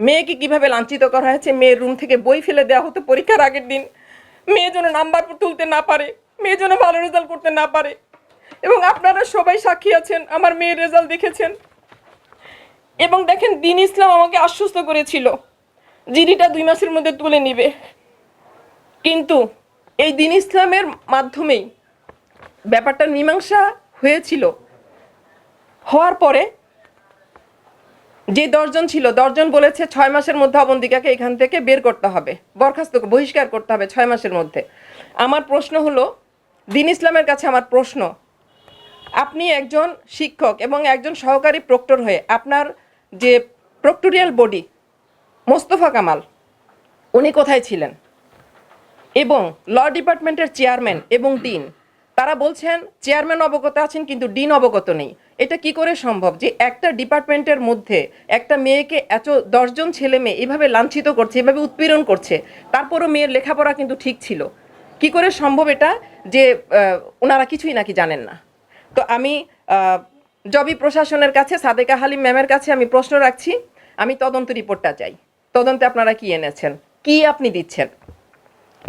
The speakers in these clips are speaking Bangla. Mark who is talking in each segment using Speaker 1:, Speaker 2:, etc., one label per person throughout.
Speaker 1: মেয়েকে কীভাবে লাঞ্ছিত করা হয়েছে? মেয়ের রুম থেকে বই ফেলে দেওয়া হতো পরীক্ষার আগের দিন। মেয়ে যেন নাম্বার তুলতে না পারে, মেয়ে যেন ভালো রেজাল্ট করতে না পারে। এবং আপনারা সবাই সাক্ষী আছেন, আমার মেয়ের রেজাল্ট দেখেছেন। এবং দেখেন, দিন ইসলাম আমাকে আশ্বস্ত করেছিল জিডিটা দুই মাসের মধ্যে তুলে নিবে। কিন্তু এই দিন ইসলামের মাধ্যমেই ব্যাপারটা মীমাংসা হয়েছিল। হওয়ার পরে যে দশজন ছিল, দশজন বলেছে ছয় মাসের মধ্যে অবন্তিকাকে এখান থেকে বের করতে হবে। বরখাস্ত, বহিষ্কার করতে হবে ছয় মাসের মধ্যে। আমার প্রশ্ন হলো, দিন ইসলামের কাছে আমার প্রশ্ন, আপনি একজন শিক্ষক এবং একজন সহকারী প্রক্টর হয়ে আপনার যে প্রক্টোরিয়াল বডি, মোস্তফা কামাল, উনি কোথায় ছিলেন? এবং ল ডিপার্টমেন্টের চেয়ারম্যান এবং ডিন। তারা বলছেন, চেয়ারম্যান অবগত আছেন কিন্তু ডিন অবগত নেই। এটা কি করে সম্ভব যে একটা ডিপার্টমেন্টের মধ্যে একটা মেয়েকে এত দশজন ছেলে মেয়ে এভাবে লাঞ্ছিত করছে, এভাবে উৎপীড়ন করছে, তারপরও মেয়ের লেখাপড়া কিন্তু ঠিক ছিল। কি করে সম্ভব এটা যে ওনারা কিছুই নাকি জানেন না? তো আমি জবি প্রশাসনের কাছে, সাদেকা হালিম ম্যামের কাছে আমি প্রশ্ন রাখছি, আমি তদন্ত রিপোর্টটা চাই। তদন্তে আপনারা কি এনেছেন? কি আপনি দিচ্ছেন?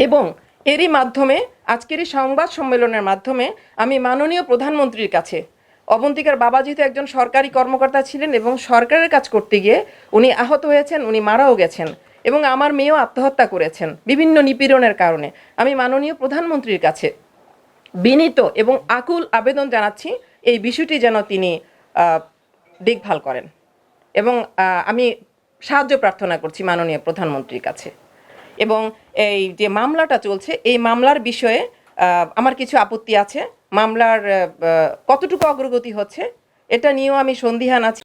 Speaker 1: এবং এরই মাধ্যমে, আজকের এই সংবাদ সম্মেলনের মাধ্যমে আমি মাননীয় প্রধানমন্ত্রীর কাছে, অবন্তিকার বাবা যেহেতু একজন সরকারি কর্মকর্তা ছিলেন এবং সরকারের কাজ করতে গিয়ে উনি আহত হয়েছেন, উনি মারাও গেছেন এবং আমার মেয়েও আত্মহত্যা করেছেন বিভিন্ন নিপীড়নের কারণে। আমি মাননীয় প্রধানমন্ত্রীর কাছে বিনীত এবং আকুল আবেদন জানাচ্ছি, এই বিষয়টি যেন তিনি দেখভাল করেন এবং আমি সাহায্য প্রার্থনা করছি মাননীয় প্রধানমন্ত্রীর কাছে। এবং এই যে মামলাটা চলছে, এই মামলার বিষয়ে আমার কিছু আপত্তি আছে। মামলার কতটুকু অগ্রগতি হচ্ছে, এটা নিয়েও আমি সন্দিহান আছি।